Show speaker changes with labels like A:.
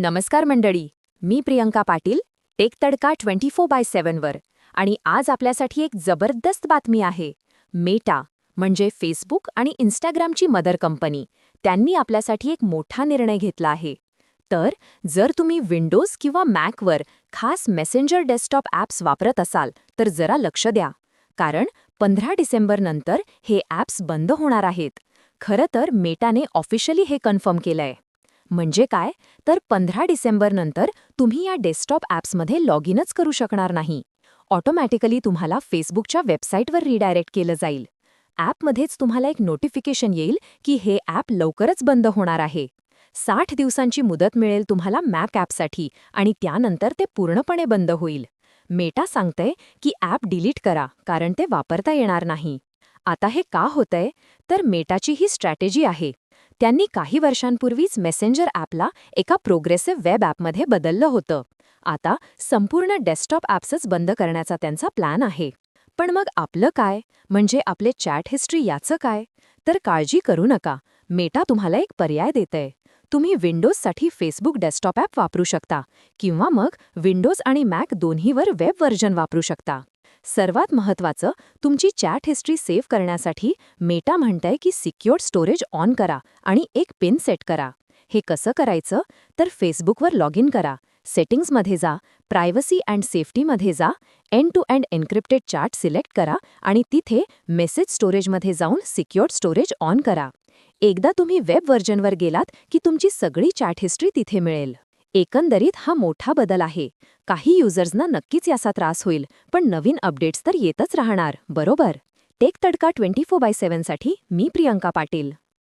A: नमस्कार मंडळी मी Priyanka Patil tech Tadka twenty four by सेव्हनवर आणि आज आपल्यासाठी एक जबरदस्त बातमी आहे. मेटा म्हणजे फेसबुक आणि इन्स्टाग्रामची मदर कंपनी त्यांनी आपल्यासाठी एक मोठा निर्णय घेतला आहे. तर जर तुम्ही विंडोज किंवा मॅकवर खास मेसेंजर डेस्कटॉप ॲप्स वापरत असाल तर जरा लक्ष द्या. कारण पंधरा डिसेंबरनंतर हे ॲप्स बंद होणार आहेत. खरं तर मेटाने ऑफिशियली हे कन्फर्म केलंय. म्हणजे काय? तर पंधरा डिसेंबरनंतर तुम्ही या डेस्कटॉप ॲप्समध्ये लॉग इनच करू शकणार नाही. ऑटोमॅटिकली तुम्हाला फेसबुकच्या वेबसाईटवर रिडायरेक्ट केलं जाईल. ॲपमध्येच तुम्हाला एक नोटिफिकेशन येईल की हे ॲप लवकरच बंद होणार आहे. साठ दिवसांची मुदत मिळेल तुम्हाला मॅक ॲपसाठी आणि त्यानंतर ते पूर्णपणे बंद होईल. मेटा सांगतंय की ॲप डिलीट करा कारण ते वापरता येणार नाही. आता हे का होतंय? तर मेटाची ही स्ट्रॅटेजी आहे. त्यांनी काही वर्षांपूर्वीच मेसेंजर ॲपला एका प्रोग्रेसिव्ह वेब ॲपमध्ये बदललं होतं. आता संपूर्ण डेस्कटॉप ॲप्सच बंद करण्याचा त्यांचा प्लॅन आहे. पण मग आपलं काय? म्हणजे आपले चॅट हिस्ट्री याचं काय? तर काळजी करू नका. मेटा तुम्हाला एक पर्याय देतंय. तुम्ही विंडोजसाठी फेसबुक डेस्कटॉप ॲप वापरू शकता किंवा मग विंडोज आणि मॅक दोन्हीवर वेब व्हर्जन वापरू शकता. सर्वात महत्त्वाचं तुमची चॅट हिस्ट्री सेव्ह करण्यासाठी मेटा म्हणतंय की सिक्युअर्ड स्टोरेज ऑन करा आणि एक पिन सेट करा. हे कसं करायचं? तर फेसबुकवर लॉग इन करा. सेटिंग्समध्ये जा प्रायव्हसी अँड सेफ्टीमध्ये जा end to end encrypted chart select करा आणि तिथे मेसेज स्टोरेजमध्ये जाऊन सिक्युअर्ड स्टोरेज ऑन करा. एकदा तुम्ही वेब व्हर्जनवर गेलात की तुमची सगळी चॅट हिस्ट्री तिथे मिळेल. एकंदरीत हा मोठा बदल आहे. काही युजर्सना नक्कीच याचा त्रास होईल पण नवीन अपडेट्स तर येतच राहणार बरोबर? Tech Tadka twenty four by सेव्हनसाठी मी प्रियंका पाटील.